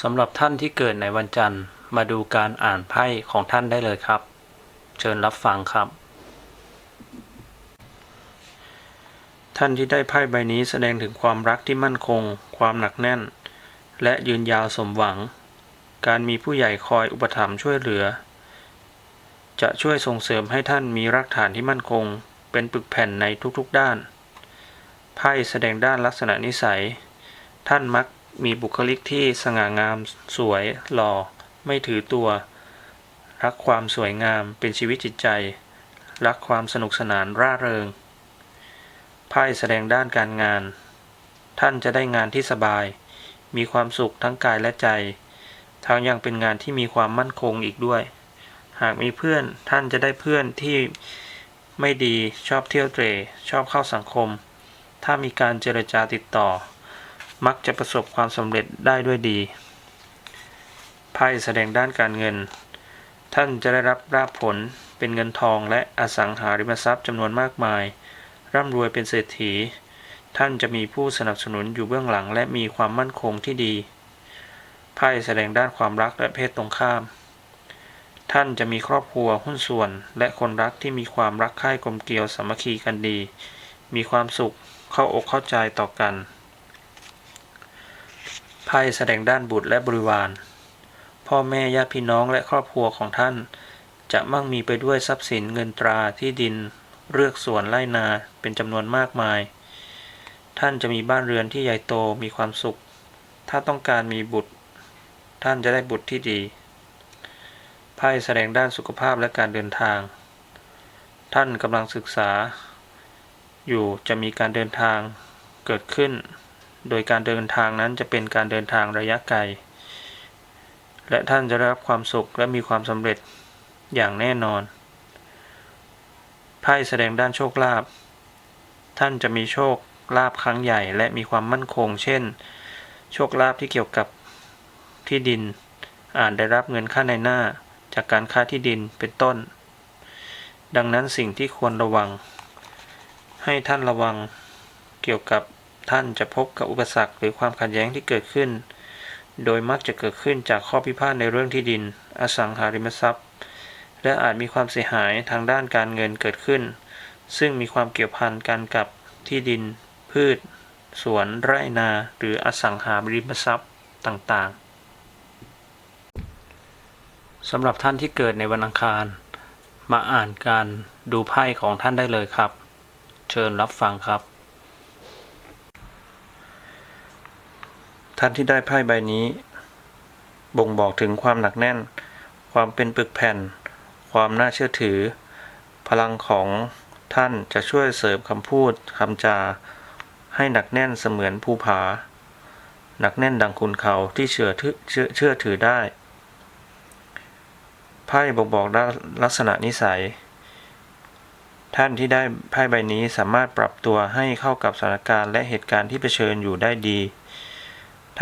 สำหรับท่านที่เกิดในวันจันทร์ มาดูการอ่านไพ่ของท่านได้เลยครับ เชิญรับฟังครับ ท่านที่ได้ไพ่ใบนี้แสดงถึงความรักที่มั่นคง ความหนักแน่น และยืนยาวสมหวัง การมีผู้ใหญ่คอยอุปถัมภ์ช่วยเหลือ จะช่วยส่งเสริมให้ท่านมีรากฐานที่มั่นคง เป็นปึกแผ่นในทุกๆด้าน ไพ่แสดงด้านลักษณะนิสัย ท่านมัก มีบุคลิกที่สง่างาม สวยหล่อ ไม่ถือตัว รักความสวยงามเป็นชีวิตจิตใจ รักความสนุกสนานร่าเริง ไพ่แสดงด้านการงาน ท่านจะได้งานที่สบาย มีความสุขทั้งกายและใจ ทั้งยังเป็นงานที่มีความมั่นคงอีกด้วย หากมีเพื่อนท่านจะได้เพื่อนที่ไม่ดีชอบเที่ยวเตร่ชอบเข้าสังคม ถ้ามีการเจรจาติดต่อ มักจะประสบความสำเร็จได้ด้วยดีไพ่แสดงด้านการเงิน ท่านจะได้รับราบผลเป็นเงินทองและอสังหาริมทรัพย์จำนวนมากมาย ร่ำรวยเป็นเศรษฐี ท่านจะมีผู้สนับสนุนอยู่เบื้องหลัง และมีความมั่นคงที่ดีไพ่แสดงด้านความรักและเพศตรงข้าม ท่านจะมีครอบครัวหุ้นส่วน และคนรักที่มีความรักใคร่กลมเกลียวสามัคคีกันดี มีความสุขเข้าอกเข้าใจต่อกัน พ่แสดงด้านบุตรและบริวาร พ่อแม่ญาติพี่น้องและครอบครัวของท่าน จะมั่งมีไปด้วยทรัพย์สินเงินตราที่ดินเรือกสวนไร่นาเป็นจำนวนมากมาย ท่านจะมีบ้านเรือนที่ใหญ่โตมีความสุข ถ้าต้องการมีบุตร ท่านจะได้บุตรที่ดีไพ่แสดงด้านสุขภาพและการเดินทาง ท่านกำลังศึกษา อยู่จะมีการเดินทางเกิดขึ้น โดยการเดินทางนั้นจะเป็นการเดินทางระยะไกล และท่านจะได้รับความสุขและมีความสำเร็จอย่างแน่นอน ไพ่แสดงด้านโชคลาภ ท่านจะมีโชคลาภครั้งใหญ่และมีความมั่นคง เช่น โชคลาภที่เกี่ยวกับที่ดิน อาจได้รับเงินค่าในหน้าจากการค้าที่ดินเป็นต้น ดังนั้นสิ่งที่ควรระวัง ให้ท่านระวังเกี่ยวกับ ท่านจะพบกับอุปสรรคหรือความขัดแย้งที่เกิดขึ้น โดยมักจะเกิดขึ้นจากข้อพิพาทในเรื่องที่ดิน อสังหาริมทรัพย์ และอาจมีความเสียหายทางด้านการเงินเกิดขึ้น ซึ่งมีความเกี่ยวพันกันกับที่ดิน พืช สวน ไร่นา หรืออสังหาริมทรัพย์ต่างๆสำหรับท่านที่เกิดในวันอังคาร มาอ่านการดูไพ่ของท่านได้เลยครับ เชิญรับฟังครับ ท่านที่ได้ไพ่ใบนี้ บ่งบอกถึงความหนักแน่น ความเป็นปึกแผ่น ความน่าเชื่อถือ พลังของท่านจะช่วยเสริมคำพูดคำจา ให้หนักแน่นเสมือนภูผา หนักแน่นดังคุณเขาที่เชื่อถือเชื่อเชื่อถือได้ ไพ่บอกบอกลักษณะนิสัย ท่านที่ได้ไพ่ใบนี้สามารถปรับตัวให้เข้ากับสถานการณ์และเหตุการณ์ที่เผชิญอยู่ได้ดี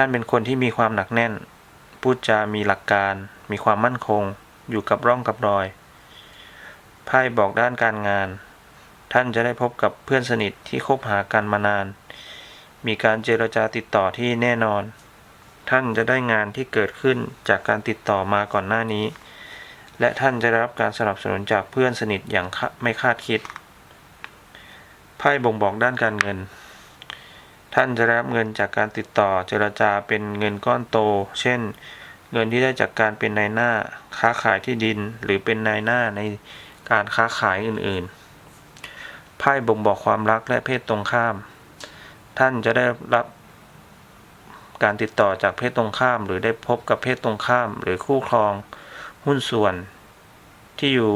ท่านเป็นคนที่มีความหนักแน่น พูดจามีหลักการ มีความมั่นคง อยู่กับร่องกับรอย ไพ่บอกด้านการงาน ท่านจะได้พบกับเพื่อนสนิทที่คบหากันมานาน มีการเจรจาติดต่อที่แน่นอน ท่านจะได้งานที่เกิดขึ้นจากการติดต่อมาก่อนหน้านี้ และท่านจะได้รับการสนับสนุนจากเพื่อนสนิทอย่างไม่คาดคิด ไพ่บ่งบอกด้านการเงิน ท่านจะรับเงินจากการติดต่อเจรจาเป็นเงินก้อนโต เช่น เงินที่ได้จากการเป็นนายหน้าค้าขายที่ดิน หรือเป็นนายหน้าในการค้าขายอื่นๆ ไพ่บ่งบอกความรักและเพศตรงข้าม ท่านจะได้รับการติดต่อจากเพศตรงข้าม หรือได้พบกับเพศตรงข้าม หรือคู่ครองหุ้นส่วน ที่อยู่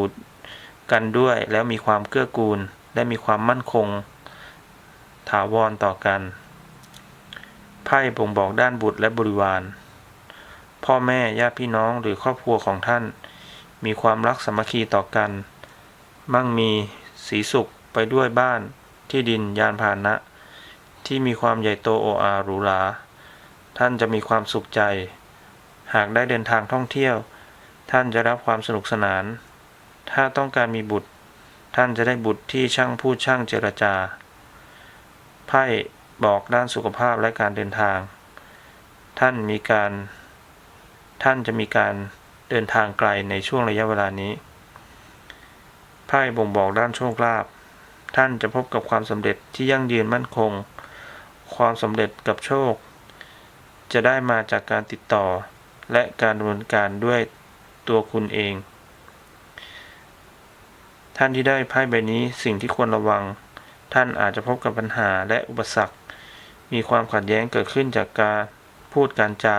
กันด้วยแล้วมีความเกื้อกูล และมีความมั่นคง ถาวรต่อกัน ไพ่บ่งบอกด้านบุตรและบริวาร พ่อแม่ญาติพี่น้องหรือครอบครัวของท่าน มีความรักสามัคคีต่อกัน มั่งมีสีสุขไปด้วยบ้าน ที่ดินยานพาหนะ ที่มีความใหญ่โตโออาหรูหราท่านจะมีความสุขใจ หากได้เดินทางท่องเที่ยว ท่านจะรับความสนุกสนาน ถ้าต้องการมีบุตร ท่านจะได้บุตรที่ช่างพูดช่างเจรจาไพ่ บอกด้านสุขภาพและการเดินทาง ท่านมีการ ท่านจะมีการเดินทางไกลในช่วงระยะเวลานี้ ไพ่บ่งบอกด้านโชคลาภ ท่านจะพบกับความสำเร็จที่ยั่งยืนมั่นคง ความสำเร็จกับโชค จะได้มาจากการติดต่อ และการดำเนินการด้วยตัวคุณเอง ท่านที่ได้ไพ่ใบนี้สิ่งที่ควรระวัง ท่านอาจจะพบกับปัญหาและอุปสรรค มีความขัดแย้งเกิดขึ้นจากการพูดการจา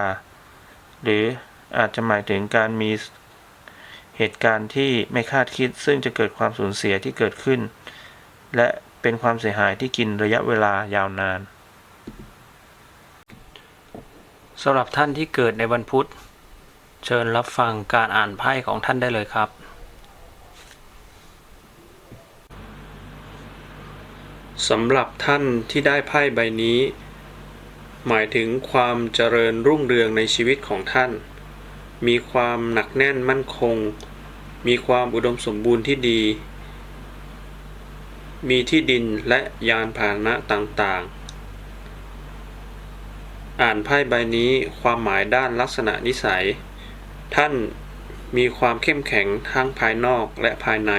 หรืออาจจะหมายถึงการมีเหตุการณ์ที่ไม่คาดคิด ซึ่งจะเกิดความสูญเสียที่เกิดขึ้น และเป็นความเสียหายที่กินระยะเวลายาวนานสำหรับท่านที่เกิดในวันพุธ เชิญรับฟังการอ่านไพ่ของท่านได้เลยครับ สำหรับท่านที่ได้ไพ่ใบนี้ หมายถึงความเจริญรุ่งเรืองในชีวิตของท่าน มีความหนักแน่นมั่นคง มีความอุดมสมบูรณ์ที่ดี มีที่ดินและยานพาหนะต่างๆ อ่านไพ่ใบนี้ความหมายด้านลักษณะนิสัย ท่านมีความเข้มแข็งทั้งภายนอกและภายใน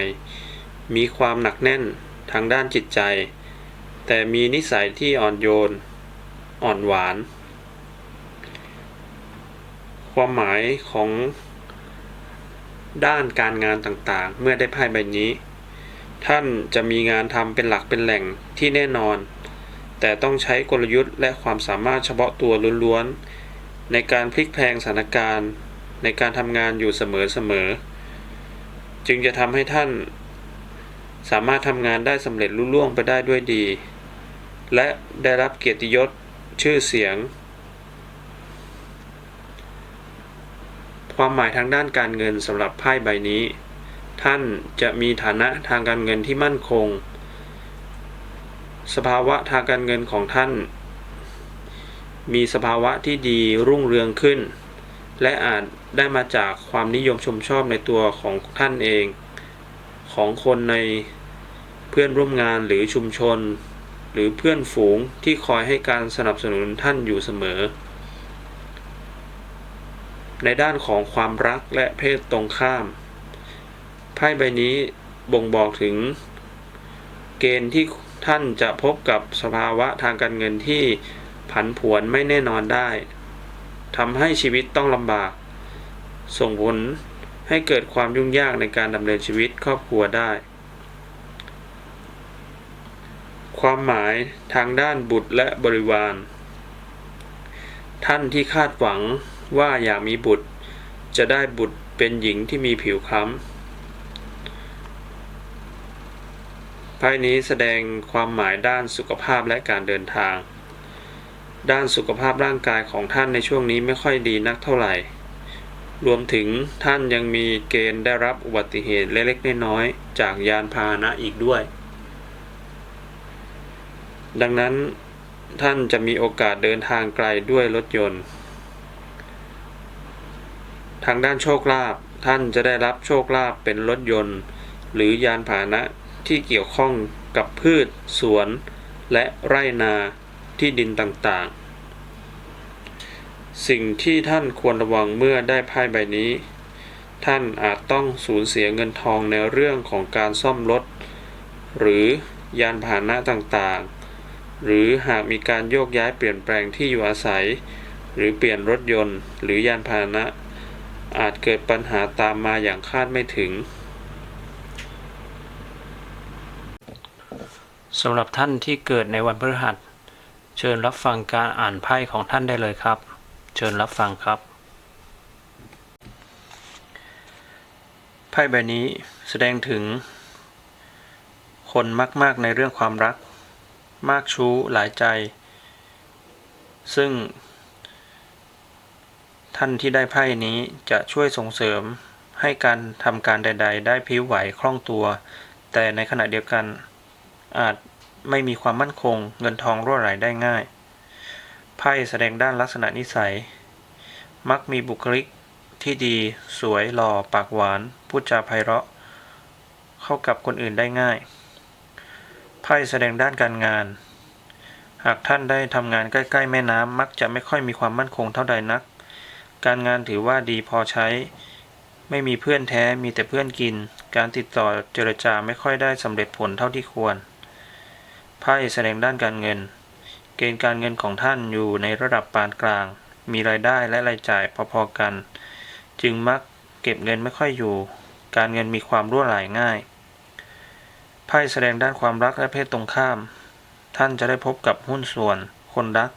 มีความหนักแน่นทางด้านจิตใจ แต่มีนิสัยที่อ่อนโยน อ่อนหวาน ความหมายของด้านการงานต่างๆ เมื่อได้ไพ่ใบนี้ ท่านจะมีงานทำเป็นหลักเป็นแหล่งที่แน่นอน แต่ต้องใช้กลยุทธ์และความสามารถเฉพาะตัวล้วนๆ ในการพลิกแพลงสถานการณ์ ในการทำงานอยู่เสมอๆ จึงจะทำให้ท่านสามารถทำงานได้สำเร็จลุล่วงไปได้ด้วยดี และได้รับเกียรติยศชื่อเสียง ความหมายทางด้านการเงินสำหรับไพ่ใบนี้ ท่านจะมีฐานะทางการเงินที่มั่นคง สภาวะทางการเงินของท่าน มีสภาวะที่ดีรุ่งเรืองขึ้น และอาจได้มาจากความนิยมชมชอบในตัวของท่านเอง ของคนในเพื่อนร่วมงานหรือชุมชน หรือเพื่อนฝูงที่คอยให้การสนับสนุนท่านอยู่เสมอ ในด้านของความรักและเพศตรงข้าม ไพ่ใบนี้บ่งบอกถึง เกณฑ์ที่ท่านจะพบกับสภาวะทางการเงินที่ผันผวนไม่แน่นอนได้ทำให้ชีวิตต้องลำบาก ส่งผลให้เกิดความยุ่งยากในการดำเนินชีวิตครอบครัวได้ ความหมายทางด้านบุตรและบริวาร ท่านที่คาดหวังว่าอยากมีบุตร จะได้บุตรเป็นหญิงที่มีผิวคล้ำไพ่นี้แสดงความหมายด้านสุขภาพและการเดินทาง ด้านสุขภาพร่างกายของท่านในช่วงนี้ไม่ค่อยดีนักเท่าไหร่ รวมถึงท่านยังมีเกณฑ์ได้รับอุบัติเหตุเล็กๆน้อยๆจากยานพาหนะอีกด้วย ดังนั้นท่านจะมีโอกาสเดินทางไกลด้วยรถยนต์ ทางด้านโชคลาภท่านจะได้รับโชคลาภเป็นรถยนต์ หรือยานพาหนะที่เกี่ยวข้องกับพืช สวน และไร่นาที่ดินต่างๆ สิ่งที่ท่านควรระวังเมื่อได้ไพ่ใบนี้ ท่านอาจต้องสูญเสียเงินทองในเรื่องของการซ่อมรถ หรือยานพาหนะต่างๆ หรือหากมีการโยกย้ายเปลี่ยนแปลงที่อยู่อาศัย หรือเปลี่ยนรถยนต์ หรือยานพาหนะ อาจเกิดปัญหาตามมาอย่างคาดไม่ถึงสำหรับท่านที่เกิดในวันพฤหัส เชิญรับฟังการอ่านไพ่ของท่านได้เลยครับ เชิญรับฟังครับ ไพ่ใบนี้แสดงถึง คนมาก ๆ ในเรื่องความรัก มากชู้หลายใจ ซึ่ง ท่านที่ได้ไพ่นี้จะช่วยส่งเสริมให้การทำการใด ๆ ได้พิ้วไหวคล่องตัว แต่ในขณะเดียวกัน อาจไม่มีความมั่นคงเงินทองรั่วไหลได้ง่าย ไพ่แสดงด้านลักษณะนิสัย มักมีบุคลิกที่ดีสวยหล่อปากหวาน พูดจาไพเราะ เข้ากับคนอื่นได้ง่าย ไพ่แสดงด้านการงาน หากท่านได้ทำงานใกล้ ๆ แม่น้ำมักจะไม่ค่อยมีความมั่นคงเท่าใดนัก การงานถือว่าดีพอใช้ ไม่มีเพื่อนแท้มีแต่เพื่อนกิน การติดต่อเจรจาไม่ค่อยได้สำเร็จผลเท่าที่ควร ไพ่แสดงด้านการเงิน เกณฑ์การเงินของท่านอยู่ในระดับปานกลาง มีรายได้และรายจ่ายพอๆกัน จึงมักเก็บเงินไม่ค่อยอยู่ การเงินมีความรั่วไหลง่าย ไพ่แสดงด้านความรักและเพศตรงข้าม ท่านจะได้พบกับหุ้นส่วน คนรัก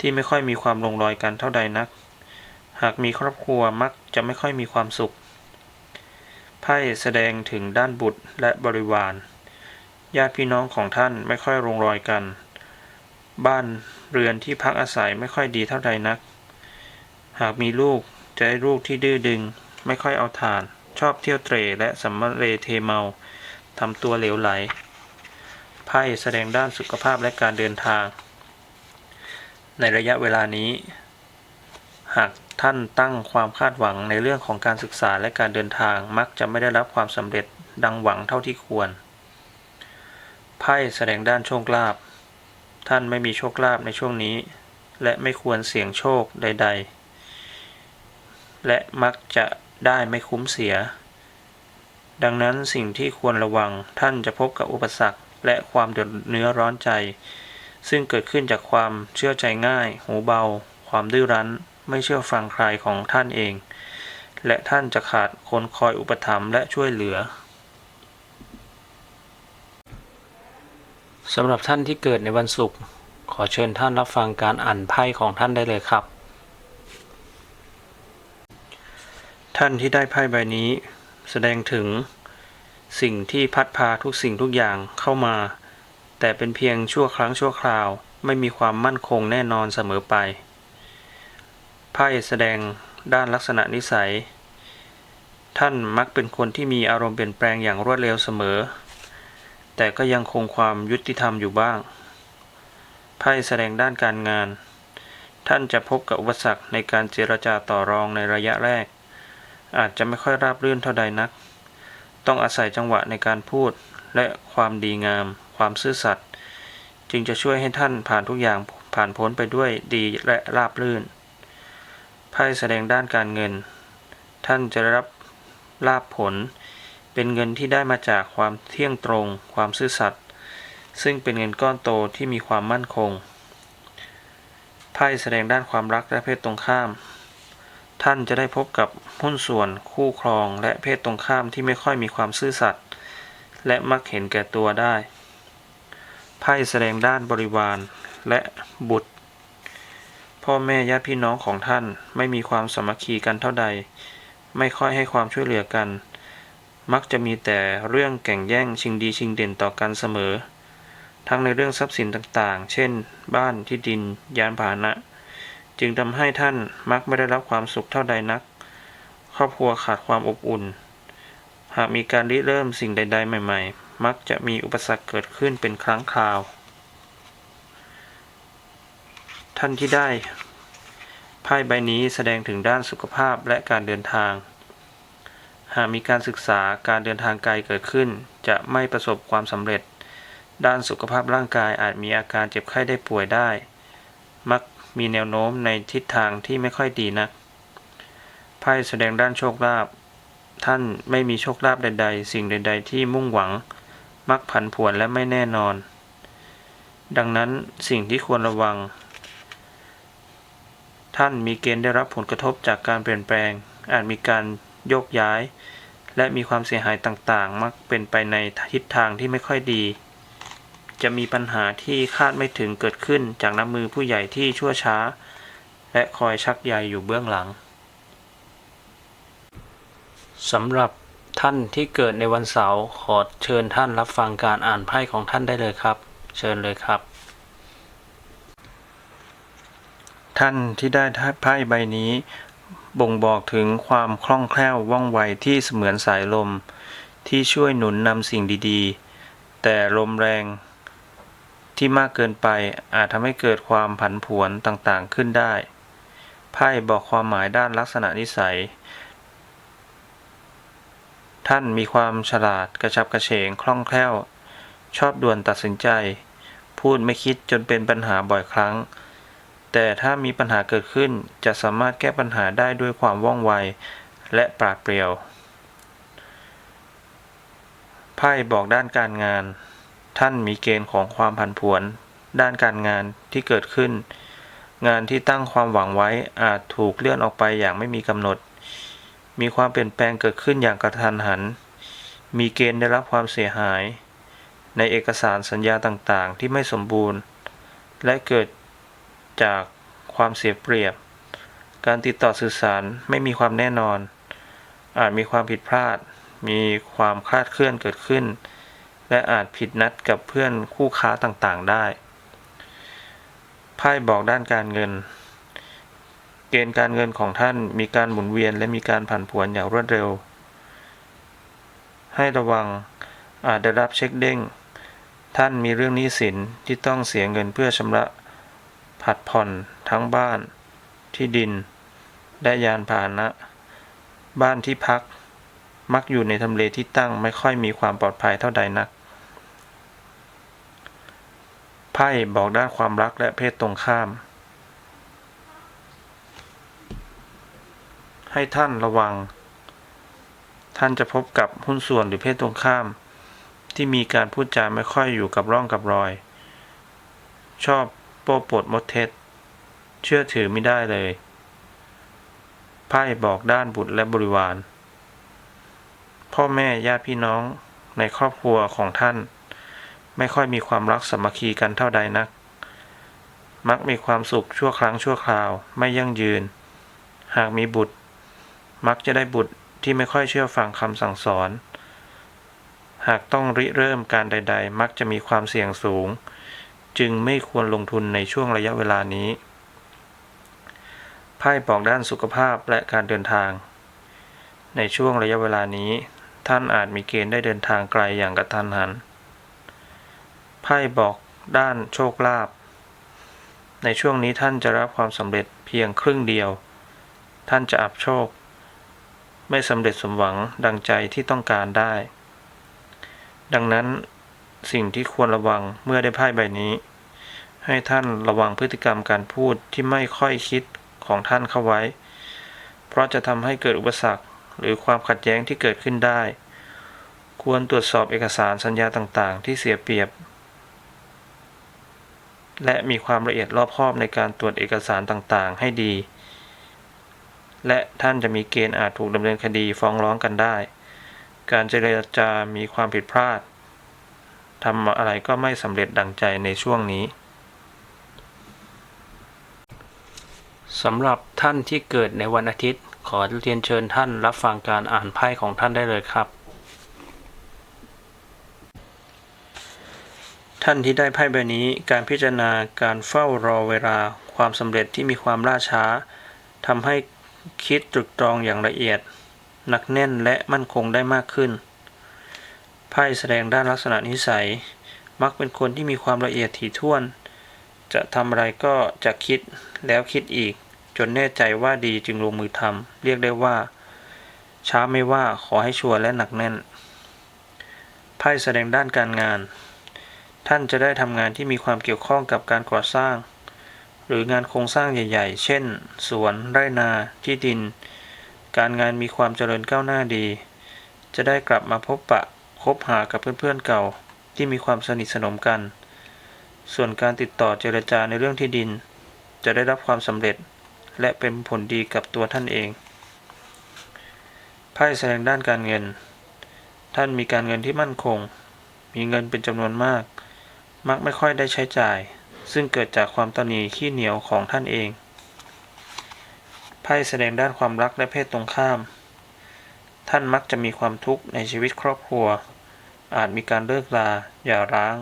ที่ไม่ค่อยมีความลงรอยกันเท่าใดนัก หากมีครอบครัวมักจะไม่ค่อยมีความสุข ไพ่แสดงถึงด้านบุตรและบริวาร ญาติพี่น้องของท่านไม่ค่อยลงรอยกัน บ้านเรือนที่พักอาศัยไม่ค่อยดีเท่าใดนัก หากมีลูกจะได้ลูกที่ดื้อดึง ไม่ค่อยเอาทาน ชอบเที่ยวเตร่และสัมมาเรเทเมา ทำตัวเหลวไหล ไพ่แสดงด้านสุขภาพและการเดินทาง ในระยะเวลานี้ หากท่านตั้งความคาดหวังในเรื่องของการศึกษาและการเดินทางมักจะไม่ได้รับความสำเร็จดังหวังเท่าที่ควร ไพ่แสดงด้านโชคลาภ ท่านไม่มีโชคลาภในช่วงนี้ และไม่ควรเสี่ยงโชคใด ๆ และมักจะได้ไม่คุ้มเสีย ดังนั้นสิ่งที่ควรระวังท่านจะพบกับอุปสรรค และความเดือดเนื้อร้อนใจ ซึ่งเกิดขึ้นจากความเชื่อใจง่าย หูเบา ความดื้อรั้น ไม่เชื่อฟังใครของท่านเอง และท่านจะขาดคนคอยอุปถัมภ์และช่วยเหลือสำหรับท่านที่เกิดในวันศุกร์ขอเชิญท่านรับฟังการอ่านไพ่ของท่านได้เลยครับ ท่านที่ได้ไพ่ใบนี้ แสดงถึงสิ่งที่พัดพาทุกสิ่งทุกอย่างเข้ามา แต่เป็นเพียงชั่วครั้งชั่วคราว ไม่มีความมั่นคงแน่นอนเสมอไปไพ่แสดงด้านลักษณะนิสัย ท่านมักเป็นคนที่มีอารมณ์เปลี่ยนแปลงอย่างรวดเร็วเสมอ แต่ก็ยังคงความยุติธรรมอยู่บ้างไพ่แสดงด้านการงาน ท่านจะพบกับอุปสรรคในการเจรจาต่อรองในระยะแรก อาจจะไม่ค่อยราบรื่นเท่าใดนัก ต้องอาศัยจังหวะในการพูดและความดีงาม ความซื่อสัตย์จึงจะช่วยให้ท่านผ่านทุกอย่างผ่านพ้นไปด้วยดีและราบรื่นไพ่แสดงด้านการเงิน ท่านจะได้รับลาภผล เป็นเงินที่ได้มาจากความเที่ยงตรง ความซื่อสัตย์ซึ่งเป็นเงินก้อนโตที่มีความมั่นคงไพ่แสดงด้านความรักและเพศตรงข้าม ท่านจะได้พบกับหุ้นส่วนคู่ครองและเพศตรงข้ามที่ไม่ค่อยมีความซื่อสัตย์และมักเห็นแก่ตัวได้ ไพ่แสดงด้านบริวารและบุตร พ่อแม่ญาติพี่น้องของท่านไม่มีความสามัคคีกันเท่าใด ไม่ค่อยให้ความช่วยเหลือกัน มักจะมีแต่เรื่องแข่งแย่งชิงดีชิงเด่นต่อกันเสมอ ทั้งในเรื่องทรัพย์สินต่างๆ เช่น บ้านที่ดิน ยานพาหนะ จึงทำให้ท่านมักไม่ได้รับความสุขเท่าใดนัก ครอบครัวขาดความอบอุ่น หากมีการริเริ่มสิ่งใด ๆ ใหม่ ๆ มักจะมีอุปสรรคเกิดขึ้นเป็นครั้งคราว ท่านที่ได้ไพ่ใบนี้แสดงถึงด้านสุขภาพและการเดินทาง หากมีการศึกษาการเดินทางไกลเกิดขึ้น จะไม่ประสบความสำเร็จ ด้านสุขภาพร่างกายอาจมีอาการเจ็บไข้ได้ป่วยได้ มัก มีแนวโน้มในทิศทางที่ไม่ค่อยดีนักไพ่แสดงด้านโชคลาภท่านไม่มีโชคลาภใด ๆ สิ่งใด ๆ ที่มุ่งหวัง มักผันผวนและไม่แน่นอน ดังนั้นสิ่งที่ควรระวัง ท่านมีเกณฑ์ได้รับผลกระทบจากการเปลี่ยนแปลง อาจมีการโยกย้าย และมีความเสียหายต่างๆ มักเป็นไปในทิศทางที่ไม่ค่อยดี จะมีปัญหาที่คาดไม่ถึงเกิดขึ้นจากน้ำมือผู้ใหญ่ที่ชั่วช้า และคอยชักใยอยู่เบื้องหลังสำหรับท่านที่เกิดในวันเสาร์ขอเชิญท่านรับฟังการอ่านไพ่ของท่านได้เลยครับ เชิญเลยครับ ท่านที่ได้ไพ่ใบนี้ บ่งบอกถึงความคล่องแคล่วว่องไวที่เสมือนสายลม ที่ช่วยหนุนนำสิ่งดีๆ แต่ลมแรง ที่มากเกินไปอาจทำให้เกิดความผันผวนต่างๆขึ้นได้ ไพ่บอกความหมายด้านลักษณะนิสัย ท่านมีความฉลาดกระชับกระเฉงคล่องแคล่ว ชอบด่วนตัดสินใจ พูดไม่คิดจนเป็นปัญหาบ่อยครั้ง แต่ถ้ามีปัญหาเกิดขึ้นจะสามารถแก้ปัญหาได้ด้วยความว่องไว และปราดเปรียวไพ่บอกด้านการงาน ท่านมีเกณฑ์ของความผันผวน ด้านการงานที่เกิดขึ้น งานที่ตั้งความหวังไว้อาจถูกเลื่อนออกไปอย่างไม่มีกำหนด มีความเปลี่ยนแปลงเกิดขึ้นอย่างกระทันหัน มีเกณฑ์ได้รับความเสียหาย ในเอกสารสัญญาต่างๆ ที่ไม่สมบูรณ์ และเกิดจากความเสียเปรียบ การติดต่อสื่อสารไม่มีความแน่นอน อาจมีความผิดพลาด มีความคลาดเคลื่อนเกิดขึ้น และอาจผิดนัดกับเพื่อนคู่ค้าต่างๆได้ไพ่บอกด้านการเงิน เกณฑ์การเงินของท่านมีการหมุนเวียนและมีการผันผวนอย่างรวดเร็ว ให้ระวังอาจได้รับเช็คเด้ง ท่านมีเรื่องหนี้สินที่ต้องเสียเงินเพื่อชำระผัดผ่อนทั้งบ้าน ที่ดิน และยานพาหนะ บ้านที่พัก มักอยู่ในทำเลที่ตั้งไม่ค่อยมีความปลอดภัยเท่าใดนัก ไพ่บอกด้านความรักและเพศตรงข้าม ให้ท่านระวัง ท่านจะพบกับหุ้นส่วนหรือเพศตรงข้าม ที่มีการพูดจาไม่ค่อยอยู่กับร่องกับรอย ชอบโป้ปดมดเท็จ เชื่อถือไม่ได้เลย ไพ่บอกด้านบุตรและบริวาร พ่อแม่ญาติพี่น้องในครอบครัวของท่าน ไม่ค่อยมีความรักสมัคคีกันเท่าใดนัก มักมีความสุขชั่วครั้งชั่วคราว ไม่ยั่งยืน หากมีบุตร มักจะได้บุตรที่ไม่ค่อยเชื่อฟังคำสั่งสอน หากต้องริเริ่มการใด ๆ มักจะมีความเสี่ยงสูง จึงไม่ควรลงทุนในช่วงระยะเวลานี้ไพ่บอกด้านสุขภาพและการเดินทาง ในช่วงระยะเวลานี้ ท่านอาจมีเกณฑ์ได้เดินทางไกลอย่างกระทันหัน ไพ่บอกด้านโชคลาภในช่วงนี้ท่านจะรับความสำเร็จเพียงครึ่งเดียว ท่านจะอับโชค ไม่สำเร็จสมหวังดังใจที่ต้องการได้ ดังนั้นสิ่งที่ควรระวังเมื่อได้ไพ่ใบนี้ ให้ท่านระวังพฤติกรรมการพูดที่ไม่ค่อยคิดของท่านเข้าไว้ เพราะจะทำให้เกิดอุปสรรคหรือความขัดแย้งที่เกิดขึ้นได้ ควรตรวจสอบเอกสารสัญญาต่างๆ ที่เสียเปรียบ และมีความละเอียดรอบคอบในการตรวจเอกสารต่างๆ ให้ดี และท่านจะมีเกณฑ์อาจถูกดำเนินคดีฟ้องร้องกันได้ การเจรจามีความผิดพลาดทำอะไรก็ไม่สำเร็จดังใจในช่วงนี้สำหรับท่านที่เกิดในวันอาทิตย์ ขอเรียนเชิญท่านรับฟังการอ่านไพ่ของท่านได้เลยครับ ท่านที่ได้ไพ่ใบนี้การพิจารณาการเฝ้ารอเวลาความสำเร็จที่มีความล่าช้าทำให้คิดตรึกตรองอย่างละเอียดหนักแน่นและมั่นคงได้มากขึ้น ไพ่แสดงด้านลักษณะนิสัย มักเป็นคนที่มีความละเอียดถี่ถ้วน จะทำอะไรก็จะคิดแล้วคิดอีก จนแน่ใจว่าดีจึงลงมือทำเรียกได้ว่า ช้าไม่ว่าขอให้ชัวร์และหนักแน่น ไพ่แสดงด้านการงาน ท่านจะได้ทำงานที่มีความเกี่ยวข้องกับการก่อสร้าง หรืองานโครงสร้างใหญ่ ๆ เช่น สวน ไร่นา ที่ดิน การงานมีความเจริญก้าวหน้าดี จะได้กลับมาพบปะคบหากับเพื่อนๆเก่าที่มีความสนิทสนมกัน ส่วนการติดต่อเจรจาในเรื่องที่ดิน จะได้รับความสำเร็จ และเป็นผลดีกับตัวท่านเองไพ่แสดงด้านการเงิน ท่านมีการเงินที่มั่นคง มีเงินเป็นจำนวนมาก มักไม่ค่อยได้ใช้จ่าย ซึ่งเกิดจากความตนีขี้เหนียวของท่านเอง ไพ่แสดงด้านความรักและเพศตรงข้าม ท่านมักจะมีความทุกข์ในชีวิตครอบครัว อาจมีการเลิกลาหย่าร้าง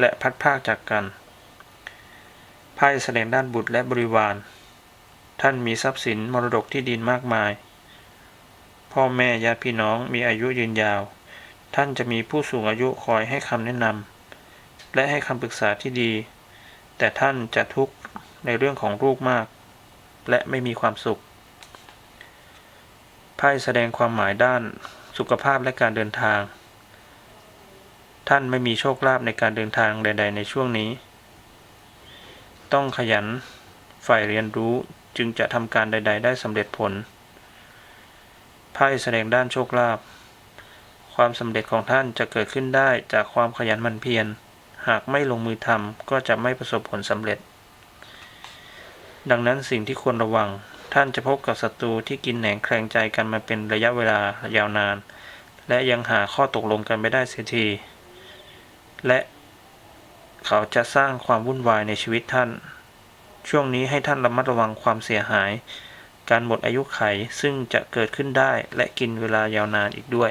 และพัดพากจากกัน ไพ่แสดงด้านบุตรและบริวาร ท่านมีทรัพย์สินมรดกที่ดินมากมาย พ่อแม่ญาติพี่น้องมีอายุยืนยาว ท่านจะมีผู้สูงอายุคอยให้คำแนะนำ และให้คำปรึกษาที่ดี แต่ท่านจะทุกข์ในเรื่องของลูกมาก และไม่มีความสุข ไพ่แสดงความหมายด้านสุขภาพและการเดินทาง ท่านไม่มีโชคลาภในการเดินทางใด ๆ ในช่วงนี้ ต้องขยันฝ่ายเรียนรู้จึงจะทำการใด ๆ ได้สำเร็จผล ไพ่แสดงด้านโชคลาภ ความสำเร็จของท่านจะเกิดขึ้นได้จากความขยันหมั่นเพียร หากไม่ลงมือทำก็จะไม่ประสบผลสำเร็จ ดังนั้นสิ่งที่ควรระวัง ท่านจะพบกับศัตรูที่กินแหนงแคลงใจกันมาเป็นระยะเวลายาวนาน และยังหาข้อตกลงกันไม่ได้เสียที และเขาจะสร้างความวุ่นวายในชีวิตท่าน ช่วงนี้ให้ท่านระมัดระวังความเสียหาย การหมดอายุไขซึ่งจะเกิดขึ้นได้และกินเวลายาวนานอีกด้วย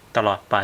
ตลอดไป